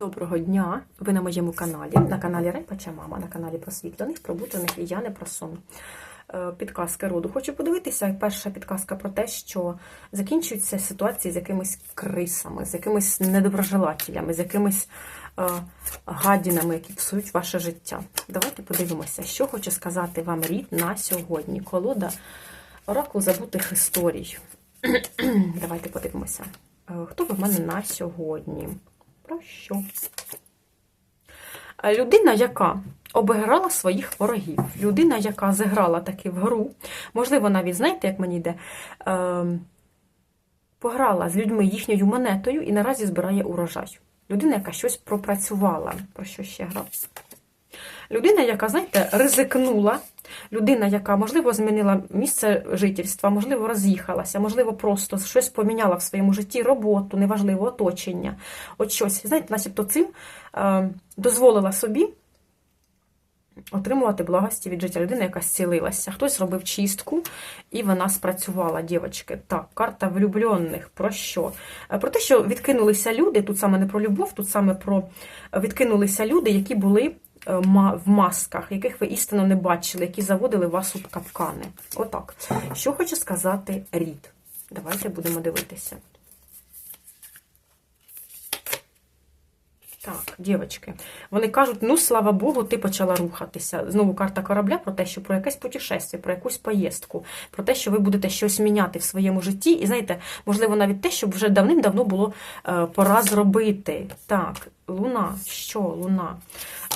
Доброго дня! Ви на моєму каналі, на каналі Райпача Мама, на каналі просвітлених, пробуджених і я не про сон. Е, Підказки роду. Хочу подивитися. Перша підказка про те, що закінчуються ситуації з якимись крисами, з якимись недоброжелателями, з якимись е, гадінами, які псують ваше життя. Давайте подивимося, що хоче сказати вам рід на сьогодні. Колода Оракул забутих історій. Давайте подивимося. Е, Хто ви в мене на сьогодні? Про що? Е, Людина, яка обіграла своїх ворогів, людина, яка зіграла таки в гру, можливо, навіть, знаєте, як мені йде, е, пограла з людьми їхньою монетою і наразі збирає урожай. Людина, яка щось пропрацювала. Про що ще гра? Людина, яка, знаєте, ризикнула, людина, яка, можливо, змінила місце жительства, можливо, роз'їхалася, можливо, просто щось поміняла в своєму житті, роботу, неважливо, оточення. От щось, знаєте, начебто цим е, дозволила собі отримувати благості від життя. Людина, яка зцілилася. Хтось робив чистку, і вона спрацювала, дівчатки. Так, карта влюблених. Про що? Е, Про те, що відкинулися люди, тут саме не про любов, тут саме про відкинулися люди, які були в масках, яких ви істинно не бачили, які заводили вас у капкани. Отак. Що хоче сказати рід? Давайте будемо дивитися. Так, дівчатки, вони кажуть, ну слава Богу, ти почала рухатися. Знову карта корабля про те, що про якесь путешествие, про якусь поїздку, про те, що ви будете щось міняти в своєму житті. І знаєте, можливо, навіть те, що вже давним-давно було е, пора зробити. Так, луна, що луна?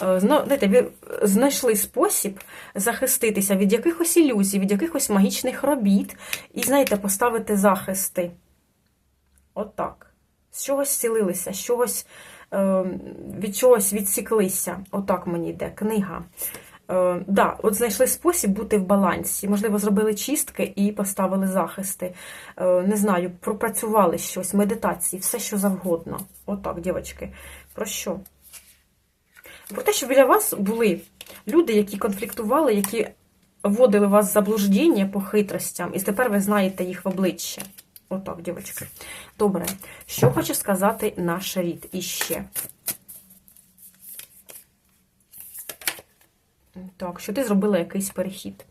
Е, знаєте, ви знайшли спосіб захиститися від якихось ілюзій, від якихось магічних робіт, і, знаєте, поставити захисти. Отак. З чогось зцілилися, з чогось від чогось відсіклися. Отак мені йде книга. Е, да, от знайшли спосіб бути в балансі. Можливо, зробили чистки і поставили захисти. Е, не знаю, пропрацювали щось, медитації, все що завгодно. Отак, дівчатки. Про що? Про те, що біля вас були люди, які конфліктували, які вводили вас в заблуждення по хитростям, і тепер ви знаєте їх в обличчя. Отак, дівчатки. Добре. Що хоче сказати наш рід іще? Так, що ти зробила якийсь перехід.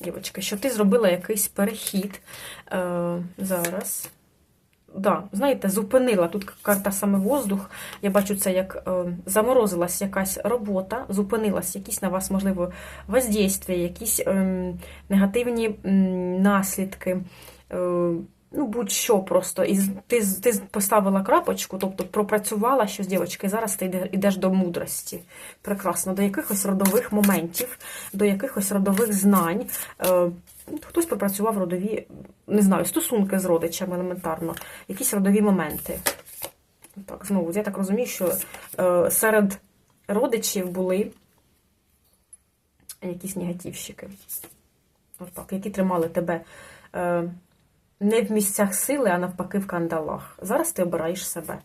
Дівчатка, що ти зробила якийсь перехід. Е, зараз. Да, знаєте, зупинила. Тут карта саме воздух. Я бачу це, як е, заморозилась якась робота, зупинилась якісь на вас, можливо, воздействия, якісь е, негативні м, наслідки. Е, ну, будь-що просто. І ти, ти поставила крапочку, тобто пропрацювала щось, дівчатки, і зараз ти йдеш до мудрості. Прекрасно, до якихось родових моментів, до якихось родових знань. Е, Хтось пропрацював родові, не знаю, стосунки з родичами елементарно, якісь родові моменти. Так, знову, я так розумію, що е, серед родичів були якісь негативщики. Отак, які тримали тебе е, не в місцях сили, а навпаки в кандалах. Зараз ти обираєш себе.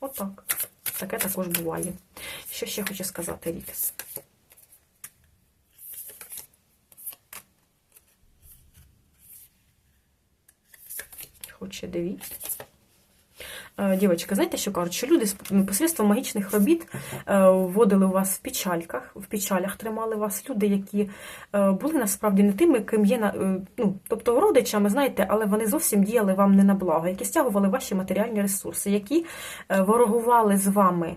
Отак. Таке також буває. Що ще хочу сказати, Рік? Хоче дивіться. Е, Дівчатка, знаєте, що кажуть? Що люди посредством магічних робіт е, вводили вас в печальках, в печалях тримали вас люди, які е, були насправді не тими, ким є, ну, тобто родичами, знаєте, але вони зовсім діяли вам не на благо, які стягували ваші матеріальні ресурси, які ворогували з вами.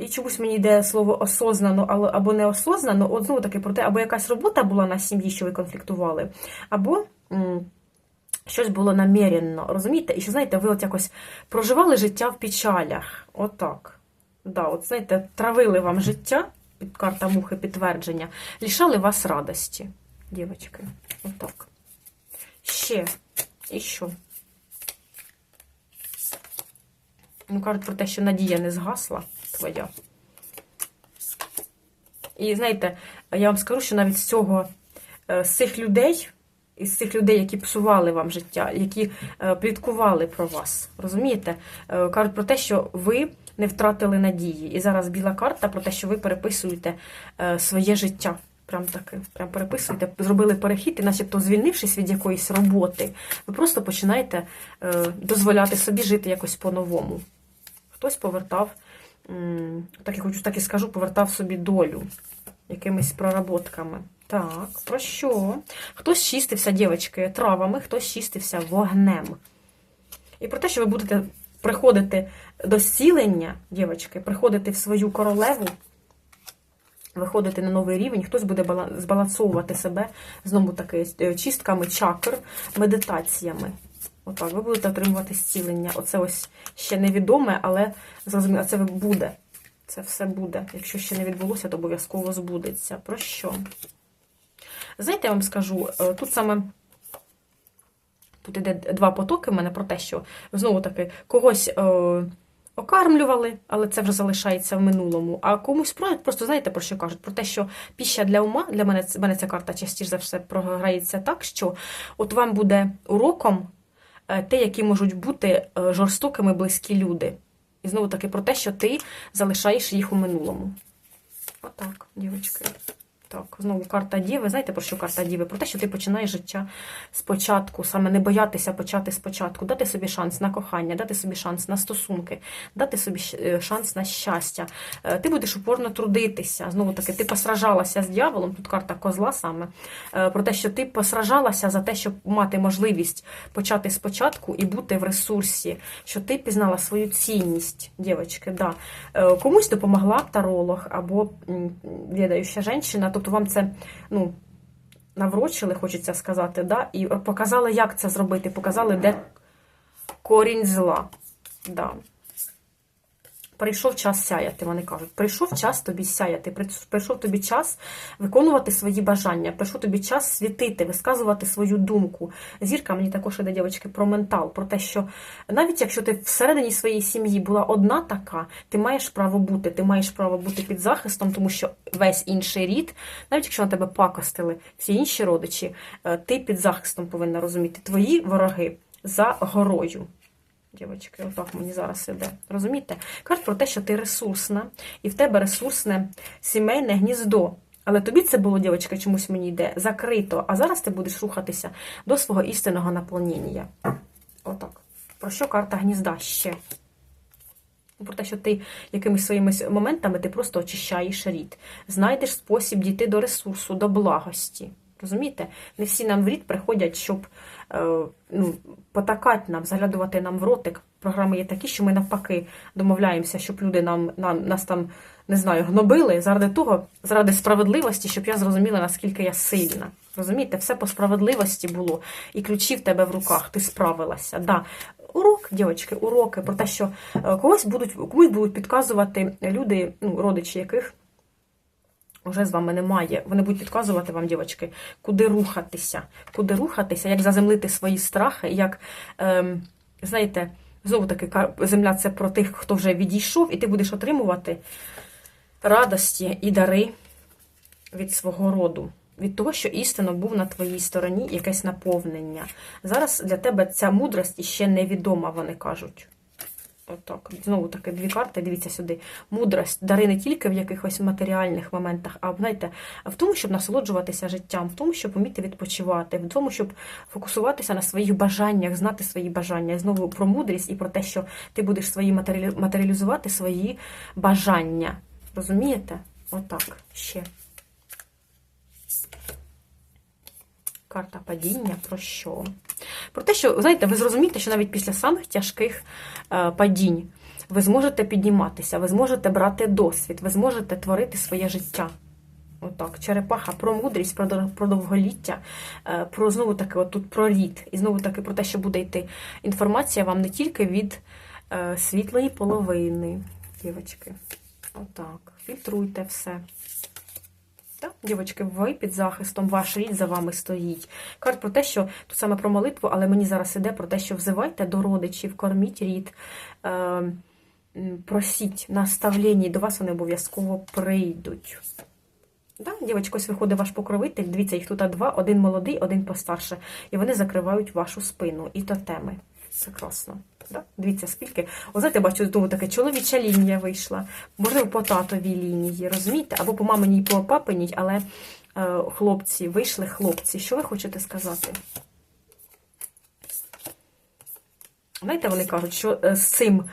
І чомусь мені йде слово осознано або неосознано, от знову таки про те, або якась робота була на сім'ї, що ви конфліктували, або. Щось було наміренно, розумієте? І що, знаєте, ви от якось проживали життя в печалях. Отак. Да, от, знаєте, травили вам життя, під карта мухи підтвердження, лишали вас радості, дівчатки. Отак. Ще. І що? Ну, кажуть про те, що надія не згасла твоя. І знаєте, я вам скажу, що навіть з цього, е, з цих людей, із цих людей, які псували вам життя, які е, пліткували про вас, розумієте? Е, Кажуть про те, що ви не втратили надії. І зараз біла карта про те, що ви переписуєте е, своє життя. Прям таки, прям переписуєте, зробили перехід, і начебто звільнившись від якоїсь роботи, ви просто починаєте дозволяти собі жити якось по-новому. Хтось повертав так і хочу, так і скажу, повертав собі долю якимись проработками. Так, про що? Хтось чистився, дівчатки, травами, хтось чистився вогнем. І про те, що ви будете приходити до зцілення, дівчатки, приходити в свою королеву, виходити на новий рівень, хтось буде збалансовувати себе знову таки е, чистками чакр, медитаціями. Отак, ви будете отримувати зцілення. Оце ось ще невідоме, але зрозуміло, це буде. Це все буде. Якщо ще не відбулося, то обов'язково збудеться. Про що? Знаєте, я вам скажу, е, тут саме. Тут іде два потоки в мене про те, що знову таки когось е, окармлювали, але це вже залишається в минулому. А комусь про- просто знаєте про що кажуть? Про те, що піща для ума, для мене, мене ця карта частіше за все програється так, що от вам буде уроком е, те, які можуть бути жорстокими близькі люди. І знову таки про те, що ти залишаєш їх у минулому. Отак, дівчатки. Так, знову карта Діви. Знаєте, про що карта Діви? Про те, що ти починаєш життя спочатку, саме не боятися почати спочатку, дати собі шанс на кохання, дати собі шанс на стосунки, дати собі е, шанс на щастя. Е, Ти будеш упорно трудитися. Знову таки, ти посражалася з дьяволом, тут карта козла саме, е, про те, що ти посражалася за те, щоб мати можливість почати спочатку і бути в ресурсі, що ти пізнала свою цінність, дівчатки, да. Комусь допомогла таролог або відаюча жінка, тобто вам це, ну, наврочили, хочеться сказати, да, і показали, як це зробити, показали, де корінь зла. Да. Прийшов час сяяти, вони кажуть. Прийшов час тобі сяяти, прийшов тобі час виконувати свої бажання, прийшов тобі час світити, висказувати свою думку. Зірка мені також іде, дівчатки, про ментал, про те, що навіть якщо ти всередині своєї сім'ї була одна така, ти маєш право бути, ти маєш право бути під захистом, тому що весь інший рід, навіть якщо на тебе пакостили всі інші родичі, е, ти під захистом повинна розуміти. Твої вороги за горою. Дівчатки, отак мені зараз іде. Розумієте? Кажуть про те, що ти ресурсна, і в тебе ресурсне сімейне гніздо. Але тобі це було, дівчатка, чомусь мені йде, закрито, а зараз ти будеш рухатися до свого істинного наповнення. Отак. Про що карта гнізда ще? Про те, що ти якимись своїми моментами ти просто очищаєш рід. Знайдеш спосіб дійти до ресурсу, до благості. Розумієте? Не всі нам в рід приходять, щоб ну, потакати нам, заглядувати нам в ротик. Програми є такі, що ми навпаки домовляємося, щоб люди нам, нам нас там не знаю, гнобили заради того, заради справедливості, щоб я зрозуміла, наскільки я сильна. Розумієте, все по справедливості було, і ключі в тебе в руках, ти справилася. Да. Урок, дівчатки, уроки про те, що е, когось будуть, комусь будуть підказувати люди, ну, родичі яких вже з вами немає. Вони будуть підказувати вам, дівчатки, куди рухатися, куди рухатися, як заземлити свої страхи, як, ем, знаєте, знову таки, земля це про тих, хто вже відійшов, і ти будеш отримувати радості і дари від свого роду. Від того, що істинно був на твоїй стороні якесь наповнення. Зараз для тебе ця мудрість іще невідома, вони кажуть. Отак. Знову таки, дві карти, дивіться сюди. Мудрость, дари не тільки в якихось матеріальних моментах, а знаєте, в тому, щоб насолоджуватися життям, в тому, щоб вміти відпочивати, в тому, щоб фокусуватися на своїх бажаннях, знати свої бажання. Знову про мудрість і про те, що ти будеш свої матеріалі- матеріалізувати свої бажання. Розумієте? Отак ще. Карта падіння про що? Про те, що, знаєте, ви зрозумієте, що навіть після самих тяжких е, падінь ви зможете підніматися, ви зможете брати досвід, ви зможете творити своє життя. Отак, черепаха про мудрість, про, про довголіття, е, про знову таки, отут про рід. І знову таки про те, що буде йти інформація вам не тільки від е, світлої половини, дівчатки. Отак. Фільтруйте все. Так, дівчатки, ви під захистом, ваш рід за вами стоїть. Кажуть про те, що тут саме про молитву, але мені зараз іде про те, що взивайте до родичів, корміть рід, е, просіть наставлення, до вас вони обов'язково прийдуть. Да, дівчатка, ось виходить ваш покровитель. Дивіться, їх тут два, один молодий, один постарше. І вони закривають вашу спину і тотеми. Це Дивіться, скільки. О, знаєте, бачу, знову таке чоловіча лінія вийшла. Можливо, по татовій лінії, розумієте? Або по маминій, по папиній, але е, хлопці, вийшли хлопці. Що ви хочете сказати? Знаєте, вони кажуть, що е, з цим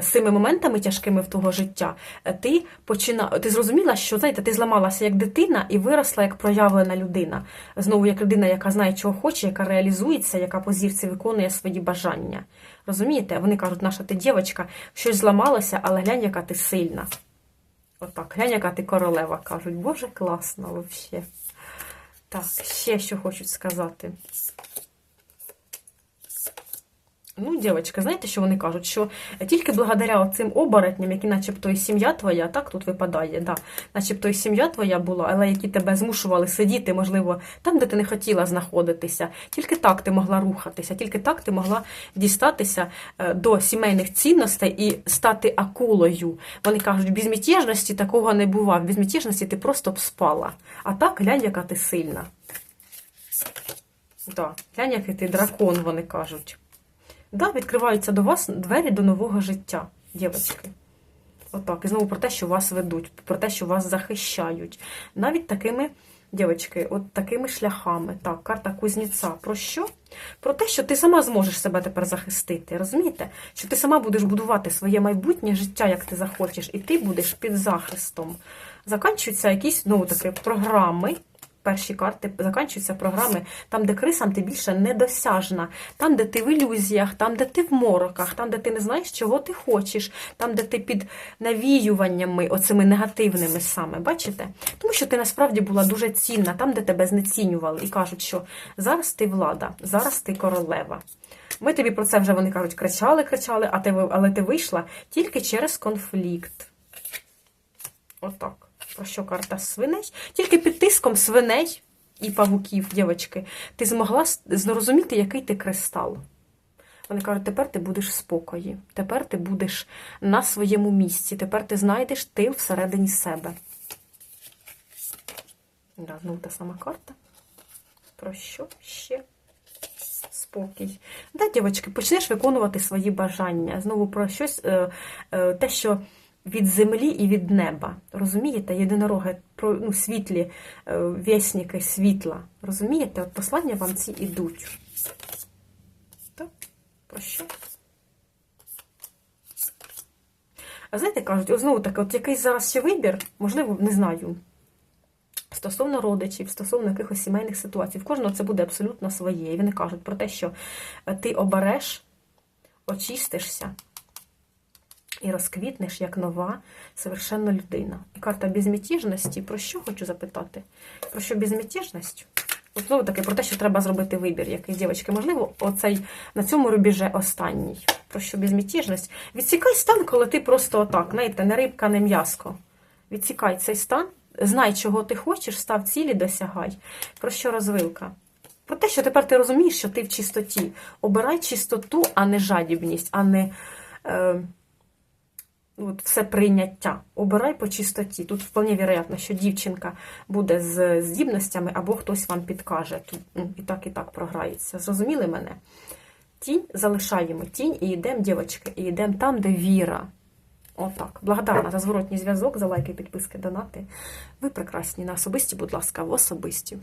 з цими моментами тяжкими в твого життя, е, ти почина... ти зрозуміла, що знаєте, ти зламалася як дитина і виросла як проявлена людина. Знову як людина, яка знає, чого хоче, яка реалізується, яка по зірці виконує свої бажання. Розумієте? Вони кажуть, наша ти дівчинка, щось зламалося, але глянь, яка ти сильна. Отак, глянь, яка ти королева, кажуть. Боже, класно взагалі. Так, ще що хочуть сказати. Ну, дівчатка, знаєте, що вони кажуть? Що тільки благодаря цим оборотням, які начебто і сім'я твоя, так тут випадає, да, начебто і сім'я твоя була, але які тебе змушували сидіти, можливо, там, де ти не хотіла знаходитися. Тільки так ти могла рухатися, тільки так ти могла дістатися е, до сімейних цінностей і стати акулою. Вони кажуть, в безмятежності такого не бува. В безмятежності ти просто б спала. А так, глянь, яка ти сильна. Да, глянь, який ти дракон, вони кажуть. Да, відкриваються до вас двері до нового життя, дівчатки. Отак. І знову про те, що вас ведуть, про те, що вас захищають. Навіть такими, дівчатки, от такими шляхами. Так, карта Кузнєця. Про що? Про те, що ти сама зможеш себе тепер захистити. Розумієте? Що ти сама будеш будувати своє майбутнє життя, як ти захочеш, і ти будеш під захистом. Заканчуються якісь, ну, такі програми перші карти закінчуються програми там, де крисам ти більше недосяжна, там, де ти в ілюзіях, там, де ти в мороках, там, де ти не знаєш, чого ти хочеш, там, де ти під навіюваннями, оцими негативними саме, бачите? Тому що ти насправді була дуже цінна, там, де тебе знецінювали, і кажуть, що зараз ти влада, зараз ти королева. Ми тобі про це вже вони кажуть, кричали, кричали, а ти, але ти вийшла тільки через конфлікт. Отак. Про що карта свиней? Тільки під тиском свиней і павуків, дівчатки, ти змогла зрозуміти, який ти кристал. Вони кажуть, тепер ти будеш в спокої, тепер ти будеш на своєму місці, тепер ти знайдеш ти всередині себе. Да, ну, та сама карта. Про що ще? Спокій. Да, дівчатки, почнеш виконувати свої бажання. Знову про щось, е, е, те, що від землі і від неба. Розумієте? Єдинороги, ну, світлі е, вєсники світла. Розумієте? От послання вам ці ідуть. Так, про що? А знаєте, кажуть, знову таки, от якийсь зараз ще вибір, можливо, не знаю. Стосовно родичів, стосовно якихось сімейних ситуацій. В кожного це буде абсолютно своє. І вони кажуть про те, що ти обереш, очистишся і розквітнеш як нова, совершенна людина. І карта безмятежності, про що хочу запитати? Про що безмятежність? От знову таки про те, що треба зробити вибір, який дівчатки, можливо, оцей на цьому рубіже останній. Про що безмятежність? Відсікай стан, коли ти просто отак, знаєте, не рибка, не м'яско. Відсікай цей стан, знай, чого ти хочеш, став цілі, досягай. Про що розвилка? Про те, що тепер ти розумієш, що ти в чистоті. Обирай чистоту, а не жадібність, а не. Е, от все прийняття. Обирай по чистоті. Тут вполне вероятно, що дівчинка буде з здібностями, або хтось вам підкаже. Ну, І так, і так програється. Зрозуміли мене? Тінь залишаємо тінь і йдемо, дівчатки, і йдемо там, де віра. Отак. Благодарна за зворотній зв'язок, за лайки, підписки, донати. Ви прекрасні на особисті, будь ласка, в особисті.